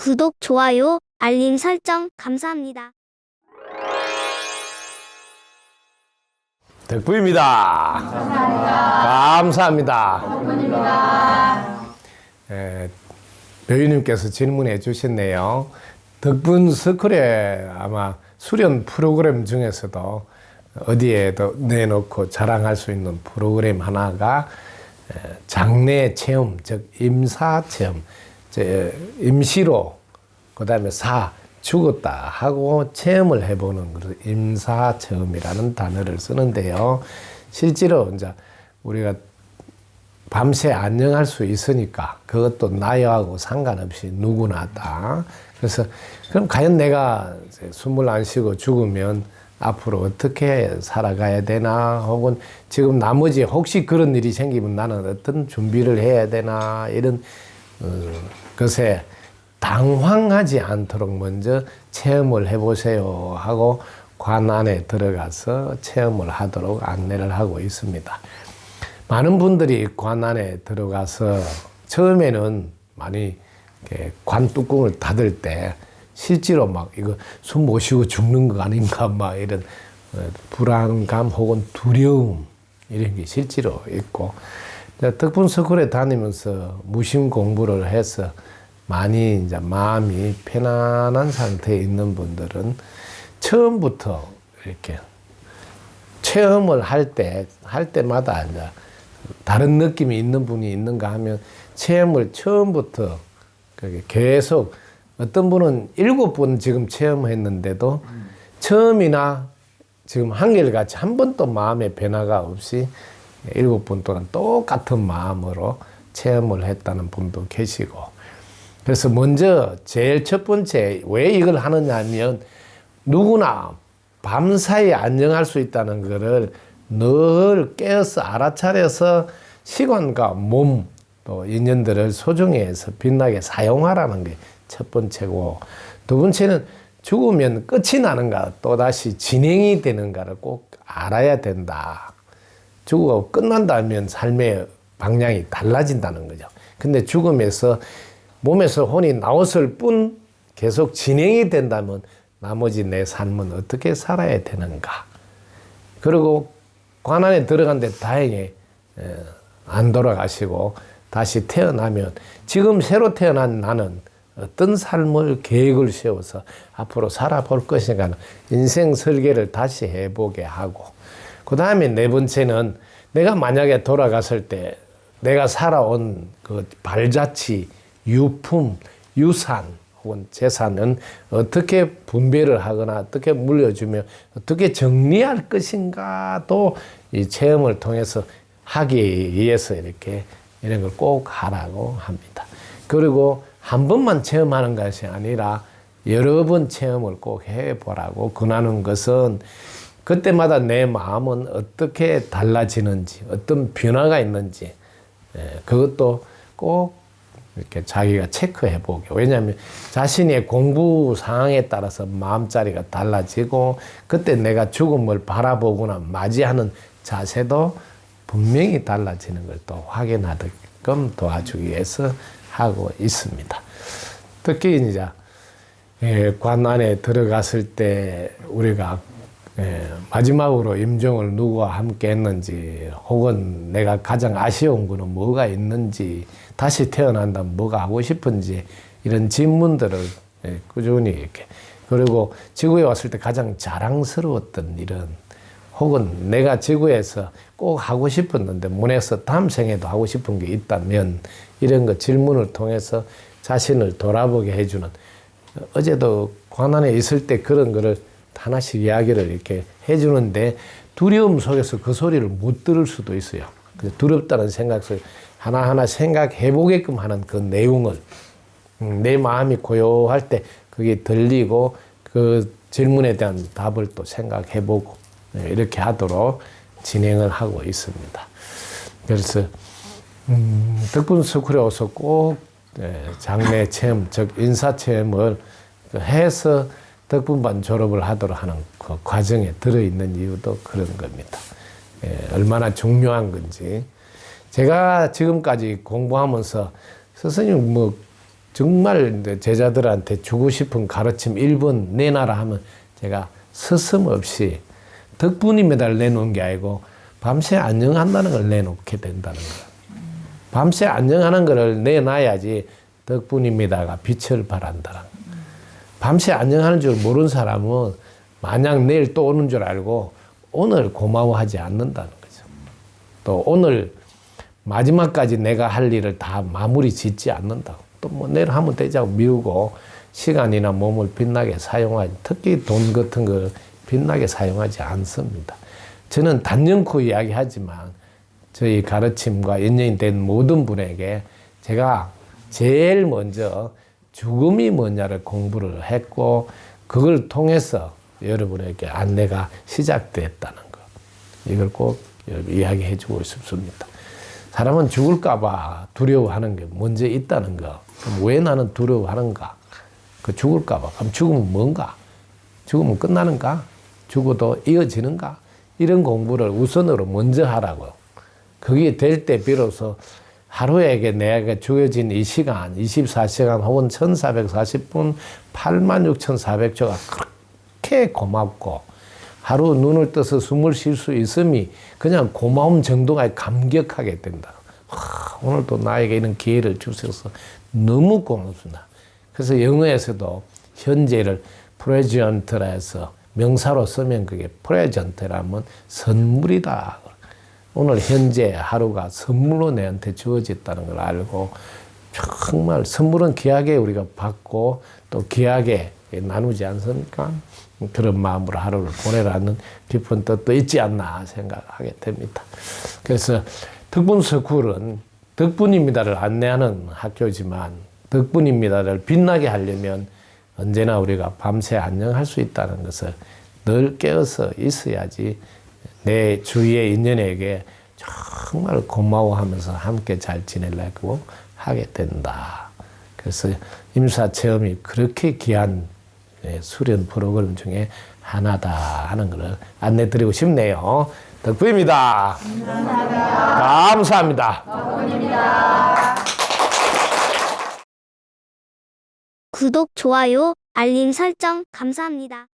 구독, 좋아요, 알림 설정 감사합니다. 덕부입니다. 감사합니다. 덕분입니다. 예, 배우님께서 질문해 주셨네요. 덕분 스쿨에 아마 수련 프로그램 중에서도 어디에도 내놓고 자랑할 수 있는 프로그램 하나가 에, 장례 체험, 즉 임사 체험, 제 임시로 그다음에 사 죽었다 하고 체험을 해보는 그 임사 체험이라는 단어를 쓰는데요. 실제로 이제 우리가 밤새 안녕할 수 있으니까 그것도 나이하고 상관없이 누구나 다. 그래서 그럼 과연 내가 이제 숨을 안 쉬고 죽으면 앞으로 어떻게 살아가야 되나 혹은 지금 나머지 혹시 그런 일이 생기면 나는 어떤 준비를 해야 되나 이런 어, 것에 당황하지 않도록 먼저 체험을 해보세요 하고 관 안에 들어가서 체험을 하도록 안내를 하고 있습니다. 많은 분들이 관 안에 들어가서 처음에는 많이 관 뚜껑을 닫을 때 실제로 막 이거 숨 못 쉬고 죽는 거 아닌가 막 이런 어, 불안감 혹은 두려움 이런 게 실제로 있고 덕분 스쿨에 다니면서 무심 공부를 해서 많이 이제 마음이 편안한 상태에 있는 분들은 처음부터 이렇게 체험을 할 때, 할 때마다 이제 다른 느낌이 있는 분이 있는가 하면 체험을 처음부터 계속 어떤 분은 일곱 번 지금 체험했는데도 처음이나 지금 한결같이 한 번도 마음의 변화가 없이 일곱 번 동안 똑같은 마음으로 체험을 했다는 분도 계시고 그래서 먼저 제일 첫 번째 왜 이걸 하느냐 하면 누구나 밤사이 안녕할 수 있다는 것을 늘 깨어서 알아차려서 시간과 몸 또 인연들을 소중히 해서 빛나게 사용하라는 게 첫 번째고 두 번째는 죽으면 끝이 나는가 또다시 진행이 되는가를 꼭 알아야 된다. 죽고 끝난다면 삶의 방향이 달라진다는 거죠. 근데 죽음에서 몸에서 혼이 나왔을 뿐 계속 진행이 된다면 나머지 내 삶은 어떻게 살아야 되는가. 그리고 관 안에 들어간데 다행히 에, 안 돌아가시고 다시 태어나면 지금 새로 태어난 나는 어떤 삶을 계획을 세워서 앞으로 살아볼 것인가 인생 설계를 다시 해보게 하고 그 다음에 네 번째는 내가 만약에 돌아갔을 때 내가 살아온 그 발자취, 유품, 유산 혹은 재산은 어떻게 분배를 하거나 어떻게 물려주며 어떻게 정리할 것인가도 이 체험을 통해서 하기 위해서 이렇게 이런 걸 꼭 하라고 합니다. 그리고 한 번만 체험하는 것이 아니라 여러 번 체험을 꼭 해보라고 권하는 것은 그때마다 내 마음은 어떻게 달라지는지, 어떤 변화가 있는지, 예, 그것도 꼭 이렇게 자기가 체크해 보게. 왜냐하면 자신의 공부 상황에 따라서 마음자리가 달라지고, 그때 내가 죽음을 바라보거나 맞이하는 자세도 분명히 달라지는 걸 또 확인하게끔 도와주기 위해서 하고 있습니다. 특히 이제 예, 관 안에 들어갔을 때 우리가 예, 마지막으로 임종을 누구와 함께 했는지 혹은 내가 가장 아쉬운 거는 뭐가 있는지 다시 태어난다면 뭐가 하고 싶은지 이런 질문들을 예, 꾸준히 이렇게. 그리고 지구에 왔을 때 가장 자랑스러웠던 일은 혹은 내가 지구에서 꼭 하고 싶었는데 문에서 다음 생에도 하고 싶은 게 있다면 이런 거 질문을 통해서 자신을 돌아보게 해주는. 어제도 관안에 있을 때 그런 거를 하나씩 이야기를 이렇게 해주는데 두려움 속에서 그 소리를 못 들을 수도 있어요. 두렵다는 생각 속에 하나하나 생각해 보게끔 하는 그 내용을 음, 내 마음이 고요할 때 그게 들리고 그 질문에 대한 답을 또 생각해 보고 네, 이렇게 하도록 진행을 하고 있습니다. 그래서 음, 덕분 스쿨에 와서 꼭 예, 장례 체험, 즉 인사 체험을 해서 덕분반 졸업을 하도록 하는 그 과정에 들어있는 이유도 그런 겁니다. 예, 얼마나 중요한 건지. 제가 지금까지 공부하면서 스승님 뭐 정말 제자들한테 주고 싶은 가르침 1번 내놔라 하면 제가 서슴없이 덕분입니다를 내놓은 게 아니고 밤새 안녕한다는 걸 내놓게 된다는 거예요. 밤새 안녕하는 거를 내놔야지 덕분입니다가 빛을 발한다는 거예요. 밤새 안녕하는 줄 모르는 사람은 마냥 내일 또 오는 줄 알고 오늘 고마워하지 않는다는 거죠. 또 오늘 마지막까지 내가 할 일을 다 마무리 짓지 않는다고. 또 뭐 내일 하면 되자고 미루고 시간이나 몸을 빛나게 사용하지, 특히 돈 같은 걸 빛나게 사용하지 않습니다. 저는 단연코 이야기하지만 저희 가르침과 연연이 된 모든 분에게 제가 제일 먼저 죽음이 뭐냐를 공부를 했고 그걸 통해서 여러분에게 안내가 시작됐다는 것. 이걸 꼭 이야기해 주고 싶습니다. 사람은 죽을까 봐 두려워하는 게 먼저 있다는 거. 그럼 왜 나는 두려워하는가? 그 죽을까 봐. 그럼 죽으면 뭔가? 죽으면 끝나는가? 죽어도 이어지는가? 이런 공부를 우선으로 먼저 하라고요. 그게 될 때 비로소 하루에게 내가 주어진 이 시간, 24시간 혹은 1440분, 86,400초가 그렇게 고맙고 하루 눈을 떠서 숨을 쉴 수 있음이 그냥 고마움 정도가 감격하게 된다. 와, 오늘도 나에게 이런 기회를 주셔서 너무 고맙습니다. 그래서 영어에서도 현재를 프레젠트라 해서 명사로 쓰면 그게 프레젠트라면 선물이다. 오늘 현재 하루가 선물로 내한테 주어졌다는 걸 알고 정말 선물은 귀하게 우리가 받고 또 귀하게 나누지 않습니까? 그런 마음으로 하루를 보내라는 깊은 뜻도 있지 않나 생각하게 됩니다. 그래서 덕분 스쿨은 덕분입니다를 안내하는 학교지만 덕분입니다를 빛나게 하려면 언제나 우리가 밤새 안녕할 수 있다는 것을 늘 깨어서 있어야지 내 주위의 인연에게 정말 고마워하면서 함께 잘 지내려고 하게 된다. 그래서 임사 체험이 그렇게 귀한 예, 수련 프로그램 중에 하나다 하는 것을 안내 드리고 싶네요. 덕분입니다. 감사합니다. 구독, 좋아요, 알림 설정 감사합니다.